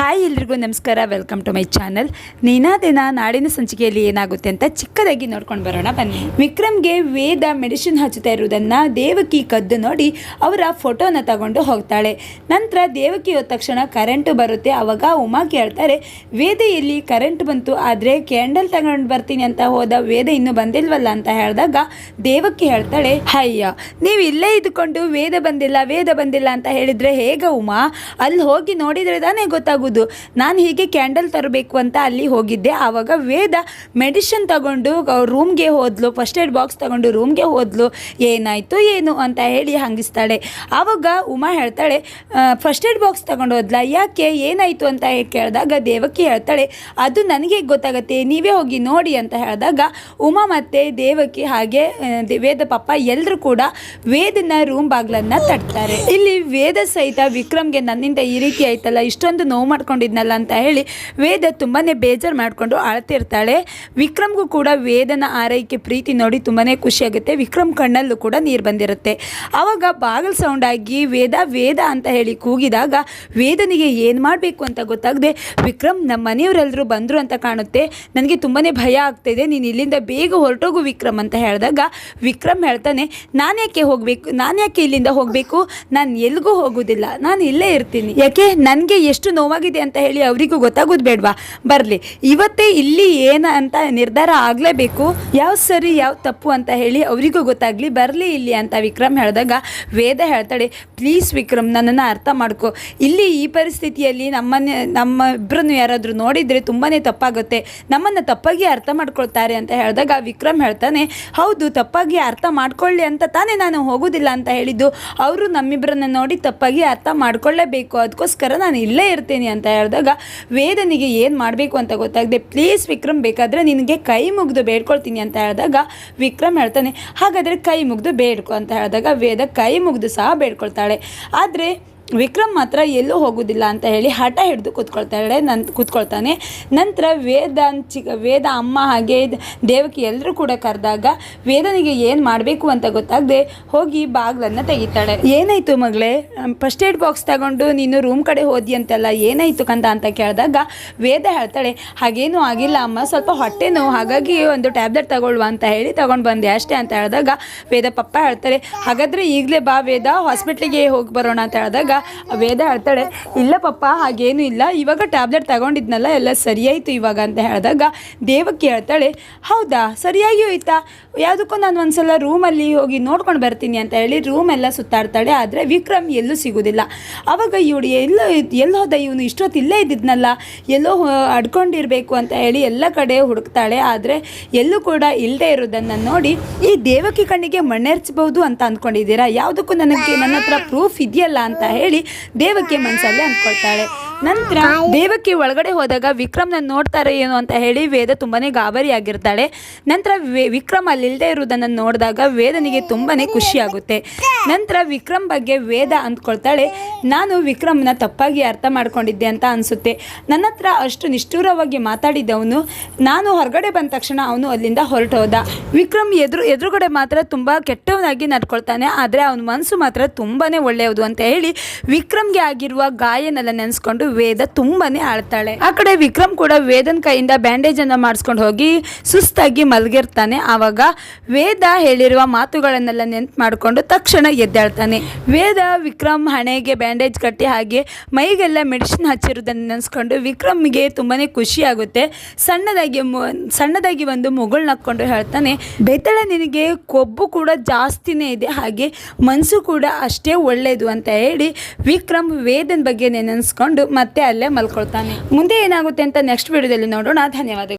Hi ಎಲ್ರಿಗೂ ನಮಸ್ಕಾರ welcome to my channel ದಿನ ನಾಡಿನ ಸಂಚಿಕೆಯಲ್ಲಿ ಏನಾಗುತ್ತೆ ಅಂತ ಚಿಕ್ಕದಾಗಿ ನೋಡ್ಕೊಂಡು ಬರೋಣ, ಬನ್ನಿ. ವಿಕ್ರಮ್ಗೆ ವೇದ ಮೆಡಿಸಿನ್ ಹಚ್ಚುತ್ತಾ ಇರುವುದನ್ನು ದೇವಕಿ ಕದ್ದು ನೋಡಿ ಅವರ ಫೋಟೋನ ತಗೊಂಡು ಹೋಗ್ತಾಳೆ. ನಂತರ ದೇವಕಿ ಹೋದ ತಕ್ಷಣ ಕರೆಂಟು ಬರುತ್ತೆ, ಅವಾಗ ಉಮಾ ಕೇಳ್ತಾರೆ ವೇದ ಎಲ್ಲಿ ಕರೆಂಟ್ ಬಂತು, ಆದರೆ ಕ್ಯಾಂಡಲ್ ತಗೊಂಡು ಬರ್ತೀನಿ ಅಂತ ಹೋದ ವೇದ ಇನ್ನೂ ಬಂದಿಲ್ವಲ್ಲ ಅಂತ ಹೇಳಿದಾಗ ದೇವಕಿ ಹೇಳ್ತಾಳೆ, ಅಯ್ಯ, ನೀವು ಇಲ್ಲೇ ಇದ್ಕೊಂಡು ವೇದ ಬಂದಿಲ್ಲ ವೇದ ಬಂದಿಲ್ಲ ಅಂತ ಹೇಳಿದರೆ ಹೇಗ ಉಮಾ? ಅಲ್ಲಿ ಹೋಗಿ ನೋಡಿದರೆ ತಾನೇ ಗೊತ್ತಾಗೋದು ನಾನು ಹೀಗೆ ಕ್ಯಾಂಡಲ್ ತರಬೇಕು ಅಂತ ಅಲ್ಲಿ ಹೋಗಿದ್ದೆ. ಆವಾಗ ವೇದ ಮೆಡಿಷನ್ ತಗೊಂಡು ರೂಮ್ಗೆ ಹೋದ್ಲು ಫಸ್ಟ್ ಏಡ್ ಬಾಕ್ಸ್ ತಗೊಂಡು ರೂಮ್ಗೆ ಹೋದ್ಲು. ಏನಾಯಿತು, ಏನು ಅಂತ ಹೇಳಿ ಹಂಗಿಸ್ತಾಳೆ. ಆವಾಗ ಉಮಾ ಹೇಳ್ತಾಳೆ ಫಸ್ಟ್ ಏಡ್ ಬಾಕ್ಸ್ ತಗೊಂಡು ಹೋದ್ಲ? ಯಾಕೆ? ಏನಾಯಿತು? ಅಂತ ಕೇಳಿದಾಗ ದೇವಕಿ ಹೇಳ್ತಾಳೆ, ಅದು ನನಗೆ ಗೊತ್ತಾಗತ್ತೆ. ನೀವೇ ಹೋಗಿ ನೋಡಿ ಅಂತ ಹೇಳಿದಾಗ ಉಮಾ ಮತ್ತು ದೇವಕಿ ಹಾಗೆ ವೇದ ಪಪ್ಪ ಎಲ್ಲರೂ ಕೂಡ ವೇದನ ರೂಮ್ ಬಾಗ್ಲನ್ನು ತಟ್ತಾರೆ. ಇಲ್ಲಿ ವೇದ ಸಹಿತ ವಿಕ್ರಮ್ಗೆ ನನ್ನಿಂದ ಈ ರೀತಿ ಆಯ್ತಲ್ಲ? ಇಷ್ಟೊಂದು ನೋವು ಮಾಡ್ಕೊಂಡಿದ್ನಲ್ಲ ಅಂತ ಹೇಳಿ ವೇದ ತುಂಬಾನೇ ಬೇಜಾರು ಮಾಡಿಕೊಂಡು ಅಳ್ತಿರ್ತಾಳೆ. ವಿಕ್ರಮ್ಗೂ ಕೂಡ ವೇದನ ಆರೈಕೆ ಪ್ರೀತಿ ನೋಡಿ ತುಂಬಾನೇ ಖುಷಿಯಾಗುತ್ತೆ ವಿಕ್ರಮ್ ಕಣ್ಣಲ್ಲೂ ಕೂಡ ನೀರು ಬಂದಿರುತ್ತೆ. ಆವಾಗ ಬಾಗಿಲು ಸೌಂಡ್ ಆಗಿ ವೇದ ವೇದ ಅಂತ ಹೇಳಿ ಕೂಗಿದಾಗ ವೇದನಿಗೆ ಏನು ಮಾಡಬೇಕು ಅಂತ ಗೊತ್ತಾಗದೆ, ವಿಕ್ರಮ್ ನಮ್ಮ ಮನೆಯವರೆಲ್ಲರೂ ಬಂದರು ಅಂತ ಕಾಣುತ್ತೆ. ನನಗೆ ತುಂಬಾನೇ ಭಯ ಆಗ್ತಿದೆ. ನೀನು ಇಲ್ಲಿಂದ ಬೇಗ ಹೊರಟೋಗು ವಿಕ್ರಮ್ ಅಂತ ಹೇಳಿದಾಗ ವಿಕ್ರಮ್ ಹೇಳ್ತಾನೆ, ನಾನು ಯಾಕೆ ಹೋಗಬೇಕು? ನಾನು ಯಾಕೆ ಇಲ್ಲಿಂದ ಹೋಗಬೇಕು? ನಾನು ಎಲ್ಲಿಗೂ ಹೋಗೋದಿಲ್ಲ. ನಾನು ಇಲ್ಲೇ ಇರ್ತೀನಿ. ಯಾಕೆ? ನನಗೆ ಎಷ್ಟು ನೋವಾಗಿದೆ ಅಂತ ಹೇಳಿ ಅವರಿಗೂ ಗೊತ್ತಾಗೋದು ಬೇಡವಾ? ಬರಲಿ. ಇವತ್ತೇ ಇಲ್ಲಿ ಏನ ಅಂತ ನಿರ್ಧಾರ ಆಗಲೇಬೇಕು? ಯಾವ ಸರಿ, ಯಾವ ತಪ್ಪು ಅಂತ ಹೇಳಿ ಅವರಿಗೂ ಗೊತ್ತಾಗಲಿ. ಬರಲಿ ಇಲ್ಲಿ ಅಂತ ವಿಕ್ರಮ್ ಹೇಳಿದಾಗ ವೇದ ಹೇಳ್ತಾಳೆ, ಪ್ಲೀಸ್ ವಿಕ್ರಮ್, ನನ್ನನ್ನು ಅರ್ಥ ಮಾಡ್ಕೊ. ಇಲ್ಲಿ ಈ ಪರಿಸ್ಥಿತಿಯಲ್ಲಿ ನಮ್ಮನ್ನೇ, ನಮ್ಮ ಇಬ್ಬರನ್ನು ಯಾರಾದರೂ ನೋಡಿದರೆ ತುಂಬಾ ತಪ್ಪಾಗುತ್ತೆ. ನಮ್ಮನ್ನು ತಪ್ಪಾಗಿ ಅರ್ಥ ಮಾಡ್ಕೊಳ್ತಾರೆ ಅಂತ ಹೇಳಿದಾಗ ವಿಕ್ರಮ್ ಹೇಳ್ತಾನೆ, ಹೌದು, ತಪ್ಪಾಗಿ ಅರ್ಥ ಮಾಡ್ಕೊಳ್ಳಿ ಅಂತ ತಾನೇ ನಾನು ಹೋಗೋದಿಲ್ಲ ಅಂತ ಹೇಳಿದ್ದು. ಅವರು ನಮ್ಮಿಬ್ಬರನ್ನು ನೋಡಿ ತಪ್ಪಾಗಿ ಅರ್ಥ ಮಾಡ್ಕೊಳ್ಳೇಬೇಕು. ಅದಕ್ಕೋಸ್ಕರ ನಾನು ಇಲ್ಲೇ ಇರ್ತೀನಿ ಅಂತ ಹೇಳಿದಾಗ ವೇದನಿಗೆ ಏನು ಮಾಡಬೇಕು ಅಂತ ಗೊತ್ತಾಗದೆ, ಪ್ಲೀಸ್ ವಿಕ್ರಮ್ ಬೇಕಾದರೆ ನಿನಗೆ ಕೈ ಮುಗಿದು ಬೇಡ್ಕೊಳ್ತೀನಿ ಅಂತ ಹೇಳಿದಾಗ ವಿಕ್ರಮ್ ಹೇಳ್ತಾನೆ, ಹಾಗಾದರೆ ಕೈ ಮುಗಿದು ಬೇಡ್ಕೊ ಅಂತ ಹೇಳಿದಾಗ ವೇದ ಕೈ ಮುಗಿದು ಸಹ ಬೇಡ್ಕೊಳ್ತಾಳೆ. ಆದರೆ ವಿಕ್ರಮ್ ಮಾತ್ರ ಎಲ್ಲೂ ಹೋಗೋದಿಲ್ಲ ಅಂತ ಹೇಳಿ ಹಠ ಹಿಡಿದು ಕೂತ್ಕೊಳ್ತಾಳೆ, ನನ್, ಕೂತ್ಕೊಳ್ತಾನೆ. ನಂತರ ವೇದ ಚಿಕ್ಕ ವೇದ ಅಮ್ಮ ಹಾಗೆ ದೇವಕಿ ಎಲ್ಲರೂ ಕೂಡ ಕರೆದಾಗ ವೇದನಿಗೆ ಏನು ಮಾಡಬೇಕು ಅಂತ ಗೊತ್ತಾಗದೆ ಹೋಗಿ ಬಾಗ್ಲನ್ನು ತೆಗಿತಾಳೆ. ಏನಾಯಿತು ಮಗಳೇ? ಫಸ್ಟ್ ಏಡ್ ಬಾಕ್ಸ್ ತಗೊಂಡು ನೀನು ರೂಮ್ ಕಡೆ ಹೋದಿ ಅಂತೆಲ್ಲ ಏನಾಯಿತು ಕಂದ ಅಂತ ಕೇಳಿದಾಗ ವೇದ ಹೇಳ್ತಾಳೆ, ಹಾಗೇನೂ ಆಗಿಲ್ಲ ಅಮ್ಮ, ಸ್ವಲ್ಪ ಹೊಟ್ಟೆ ನೋವು, ಹಾಗಾಗಿ ಒಂದು ಟ್ಯಾಬ್ಲೆಟ್ ತಗೊಳ್ಳುವ ಅಂತ ಹೇಳಿ ತಗೊಂಡು ಬಂದೆ ಅಷ್ಟೇ ಅಂತ ಹೇಳಿದಾಗ ವೇದ ಪಪ್ಪ ಹೇಳ್ತಾರೆ, ಹಾಗಾದರೆ ಈಗಲೇ ಬಾ ವೇದ ಹಾಸ್ಪಿಟ್ಲಿಗೆ ಹೋಗಿ ಬರೋಣ ಅಂತ ಹೇಳಿದಾಗ ವೇದ ಹೇಳ್ತಾಳೆ, ಇಲ್ಲ ಪಪ್ಪ, ಹಾಗೇನೂ ಇಲ್ಲ. ಇವಾಗ ಟ್ಯಾಬ್ಲೆಟ್ ತಗೊಂಡಿದ್ನಲ್ಲ, ಎಲ್ಲ ಸರಿಯಾಯಿತು ಇವಾಗ, ಅಂತ ಹೇಳಿದಾಗ ದೇವಕ್ಕೆ ಹೇಳ್ತಾಳೆ, ಹೌದಾ? ಸರಿಯಾಗಿ ಹೋಯ್ತಾ? ಯಾವುದಕ್ಕೂ ನಾನು ಒಂದ್ಸಲ ರೂಮಲ್ಲಿ ಹೋಗಿ ನೋಡ್ಕೊಂಡು ಬರ್ತೀನಿ, ಅಂತ ಹೇಳಿ ರೂಮ್ ಎಲ್ಲ ಸುತ್ತಾಡ್ತಾಳೆ. ಆದರೆ ವಿಕ್ರಮ್ ಎಲ್ಲೂ ಸಿಗೋದಿಲ್ಲ. ಆವಾಗ ಇವಳು ಎಲ್ಲೋ ಎಲ್ಲಿ ಹೋದ? ಇವನು ಇಷ್ಟೊತ್ತು ಇಲ್ಲೇ ಇದ್ದಿದ್ನಲ್ಲ. ಎಲ್ಲೋ ಅಡ್ಕೊಂಡಿರಬೇಕು ಅಂತ ಹೇಳಿ ಎಲ್ಲ ಕಡೆ ಹುಡುಕ್ತಾಳೆ. ಆದರೆ ಎಲ್ಲೂ ಕೂಡ ಇಲ್ಲದೆ ಇರೋದನ್ನು ನೋಡಿ ಈ ದೇವಕಿ ಕಣ್ಣಿಗೆ ಮಣ್ಣೆರ್ಚಬಹುದು ಅಂತ ಅಂದ್ಕೊಂಡಿದ್ದೀರಾ? ಯಾವುದಕ್ಕೂ ನನಗೆ ನನ್ನ ಹತ್ರ ಪ್ರೂಫ್ ಇದೆಯಲ್ಲ ಅಂತ ಹೇಳಿ ದೇವಕಿ ಮನಸ್ಸಲ್ಲಿ ಅಂದ್ಕೊಳ್ತಾಳೆ. ನಂತರ ದೇವಕ್ಕೆ ಒಳಗಡೆ ಹೋದಾಗ ವಿಕ್ರಮ್ನ ನೋಡ್ತಾರೆ ಏನು ಅಂತ ಹೇಳಿ ವೇದ ತುಂಬಾ ಗಾಬರಿಯಾಗಿರ್ತಾಳೆ. ನಂತರ ವಿಕ್ರಮ್ ಅಲ್ಲಿಲ್ಲದೆ ಇರುವುದನ್ನು ನೋಡಿದಾಗ ವೇದನಿಗೆ ತುಂಬಾ ಖುಷಿಯಾಗುತ್ತೆ. ನಂತರ ವಿಕ್ರಮ್ ಬಗ್ಗೆ ವೇದ ಅಂದ್ಕೊಳ್ತಾಳೆ, ನಾನು ವಿಕ್ರಮ್ನ ತಪ್ಪಾಗಿ ಅರ್ಥ ಮಾಡ್ಕೊಂಡಿದ್ದೆ ಅಂತ ಅನಿಸುತ್ತೆ. ನನ್ನ ಹತ್ರ ಅಷ್ಟು ನಿಷ್ಠೂರವಾಗಿ ಮಾತಾಡಿದ್ದವನು ನಾನು ಹೊರಗಡೆ ಬಂದ ತಕ್ಷಣ ಅವನು ಅಲ್ಲಿಂದ ಹೊರಟೋದ. ವಿಕ್ರಮ್ ಎದುರು, ಎದುರುಗಡೆ ಮಾತ್ರ ತುಂಬ ಕೆಟ್ಟವನಾಗಿ ನಡ್ಕೊಳ್ತಾನೆ, ಆದರೆ ಅವನ ಮನಸ್ಸು ಮಾತ್ರ ತುಂಬಾ ಒಳ್ಳೆಯದು ಅಂತ ಹೇಳಿ ವಿಕ್ರಮ್ಗೆ ಆಗಿರುವ ಗಾಯನೆಲ್ಲ ನೆನೆಸ್ಕೊಂಡು ವೇದ ತುಂಬಾನೇ ಆಳ್ತಾಳೆ. ಆ ಕಡೆ ವಿಕ್ರಮ್ ಕೂಡ ವೇದನ್ ಕೈಯಿಂದ ಬ್ಯಾಂಡೇಜ್ ಅನ್ನ ಮಾಡಿಸ್ಕೊಂಡು ಹೋಗಿ ಸುಸ್ತಾಗಿ ಮಲಗಿರ್ತಾನೆ. ಆವಾಗ ವೇದ ಹೇಳಿರುವ ಮಾತುಗಳನ್ನೆಲ್ಲ ನೆನ್ಪು ಮಾಡಿಕೊಂಡು ತಕ್ಷಣ ಎದ್ದಾಳ್ತಾನೆ. ವೇದ ವಿಕ್ರಮ್ ಹಣೆಗೆ ಬ್ಯಾಂಡೇಜ್ ಕಟ್ಟಿ ಹಾಗೆ ಮೈಗೆಲ್ಲ ಮೆಡಿಸಿನ್ ಹಚ್ಚಿರೋದನ್ನು ನೆನೆಸ್ಕೊಂಡು ವಿಕ್ರಮ್ಗೆ ತುಂಬಾನೇ ಖುಷಿ ಆಗುತ್ತೆ. ಸಣ್ಣದಾಗಿ ಸಣ್ಣದಾಗಿ ಒಂದು ಮುಗುಳ್ ನಕ್ಕೊಂಡು ಹೇಳ್ತಾನೆ, ಬೆತ್ತಳ ನಿನಗೆ ಕೊಬ್ಬು ಕೂಡ ಜಾಸ್ತಿನೇ ಇದೆ. ಹಾಗೆ ಮನಸ್ಸು ಕೂಡ ಅಷ್ಟೇ ಒಳ್ಳೆಯದು ಅಂತ ಹೇಳಿ ವಿಕ್ರಮ್ ವೇದನ್ ಬಗ್ಗೆ ನೆನೆಸ್ಕೊಂಡು ಮತ್ತೆ ಅಲ್ಲೇ ಮಲ್ಕೊಳ್ತಾನೆ. ಮುಂದೆ ಏನಾಗುತ್ತೆ ಅಂತ ನೆಕ್ಸ್ಟ್ ವಿಡಿಯೋದಲ್ಲಿ ನೋಡೋಣ. ಧನ್ಯವಾದಗಳು.